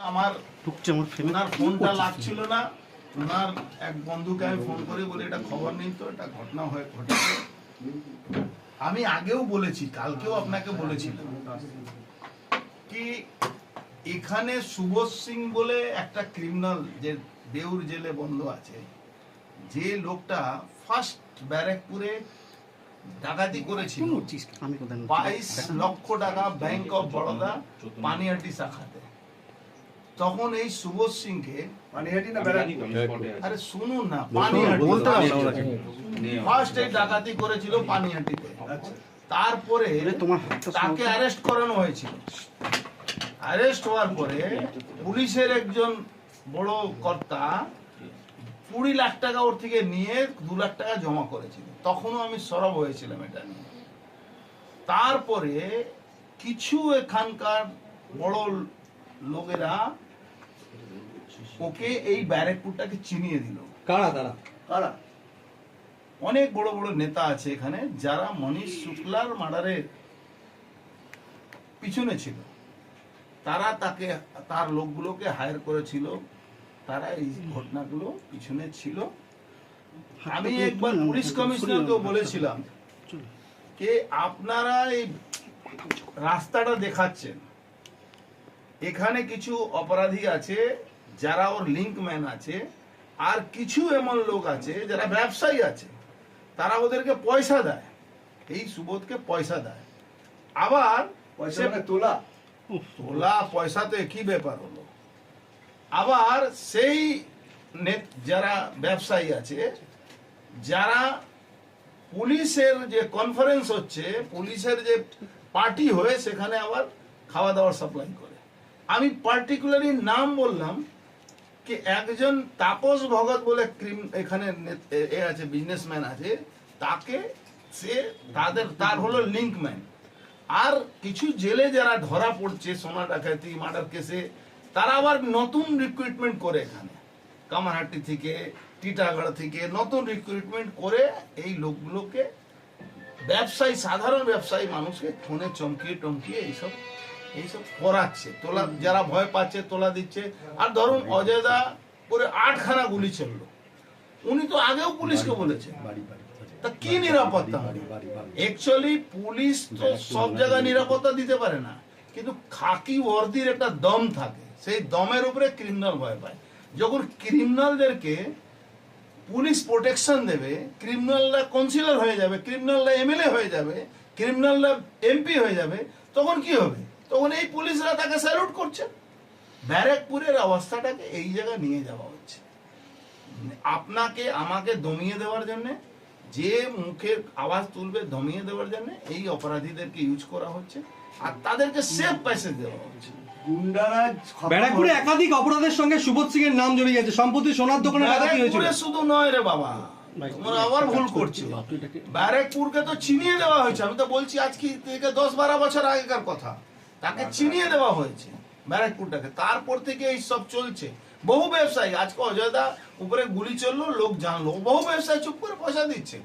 আমার ঢুকছে আমার ওনার ফোনটা লাগছিল না। ওনার এক বন্ধুকে আমি ফোন করে বলি এটা খবর নেই তো এটা ঘটনা হয়ে ঘটেছে। আমি আগেও বলেছি কালকেও আপনাকে বলেছিলাম কি এখানে সুবোধ সিং বলে একটা ক্রিমিনাল যে দেউর জেলে বন্ধ আছে যে লোকটা ফার্স্ট ব্যারাকপুরে ডাকাতি করেছিল। বাইশ লক্ষ টাকা ব্যাংক অফ বরোদা পানিহাটি শাখাতে। তখন এই সুবোধ সিংকে পানিহাটি না আরে শুনুন না পানিহাটি। ফার্স্ট এই ডাকাতি করেছিল পানিহাটিতে আচ্ছা। তারপরে তাকে অ্যারেস্ট করানো হয়েছিল। অ্যারেস্ট হওয়ার পরে পুলিশের একজন বড় কর্তা কুড়ি লাখ টাকা ওর থেকে নিয়ে দু লাখ টাকা জমা করেছিল। তখনও আমি সরব হয়েছিলাম এটা নিয়ে। তারপরে কিছু এখানকার বড় লোকেরা ওকে এই ব্যারেকপুরটাকে চিনিয়ে দিল। কারা তারা? কারা? অনেক বড় বড় নেতা আছে এখানে যারা মনীষ শুক্লার মার্ডারের পিছনে ছিল। তারা তাকে তার লোকগুলোকে হায়ার করেছিল। তারা এই ঘটনাগুলো পিছনে ছিল। আমি একবার পুলিশ কমিশনারকেও বলেছিলাম যে আপনারা এই রাস্তাটা দেখাচ্ছেন। এখানে কিছু অপরাধী আছে যারা ওর লিঙ্কম্যান আছে আর কিছু এমন লোক আছে যারা ব্যবসায়ী আছে তারা ওদেরকে পয়সা দেয়। এই সুবোধকে পয়সা দেয়। আবার পয়সা মানে তোলা। তোলা পয়সা তো একই ব্যাপার হলো। আবার সেই যারা ব্যবসায়ী আছে যারা পুলিশের যে কনফারেন্স হচ্ছে পুলিশের যে পার্টি হয়ে সেখানে আবার খাওয়া দাওয়ার সাপ্লাই করে। আমি পার্টিকুলারলি নাম বললাম কি একজন তাপস ভগত বলে ক্রিম এখানে এ- আছে বিজনেসম্যান আছে, তাকে সে তাদের, তার হলো লিঙ্কম্যান আর কিছু জেলে যারা ধরা পড়ছে সোনা ডাকাতি মার্ডার কেসে তারা আবার নতুন রিক্রুটমেন্ট করে এখানে। কামারহাটি থেকে, টিটাগড় থেকে নতুন রিক্রুটমেন্ট করে এই লোকগুলোকে ব্যবসায়ী, সাধারণ ব্যবসায়ী মানুষকে ফোনে চমকিয়ে টমকিয়ে এইসব এইসব করাচ্ছে তোলা যারা ভয় পাচ্ছে তোলা দিচ্ছে। আর ধরুন অজয়দা করে আটখানা গুলি চলল উনি তো আগেও পুলিশকে বলেছেন। তা কি নিরাপত্তা অ্যাকচুয়ালি পুলিশ তো সব জায়গায় নিরাপত্তা দিতে পারে না। কিন্তু খাকি ওয়ার্দির একটা দম থাকে। সেই দমের উপরে ক্রিমিনাল ভয় পায়। যখন ক্রিমিনালদেরকে পুলিশ প্রোটেকশন দেবে ক্রিমিনালরা কাউন্সিলর হয়ে যাবে ক্রিমিনালরা এমএলএ হয়ে যাবে ক্রিমিনালরা এমপি হয়ে যাবে তখন কি হবে? তখন এই পুলিশরা তাকে স্যালুট করছে। ব্যারাকপুরের অবস্থাটাকে এই জায়গায় নিয়ে যাওয়া হচ্ছে। আপনাকে আমাকে দমিয়ে দেওয়ার জন্য যে মুখের আওয়াজ তুলবে দমিয়ে দেওয়ার জন্য এই অপরাধীদেরকে ইউজ করা হচ্ছে আর তাদেরকে সেফ প্যাসেজ দেওয়া হচ্ছে। ব্যারাকপুরে একাধিক অপরাধের সঙ্গে সুবোধ সিং এর নাম জড়িয়ে গেছে। সম্প্রতি সোনার দোকানে ডাকাতি হয়েছিল। শুধু নয় রে বাবা। তোমরা আবার ভুল করছ। ব্যারাকপুরকে তো চিনিয়ে দেওয়া হয়েছে। আমি তো বলছি আজকে থেকে দশ বারো বছর আগেকার কথা। তাকে চিনিয়ে দেওয়া হয়েছে, ব্যারাকপুরটাকে। তারপর থেকে এই সব চলছে। বহু ব্যবসায়ী, আজকে অযোধ্যা উপরে গুলি চলল, লোক জানলো। বহু ব্যবসায়ী চুপ করে পয়সা দিচ্ছে।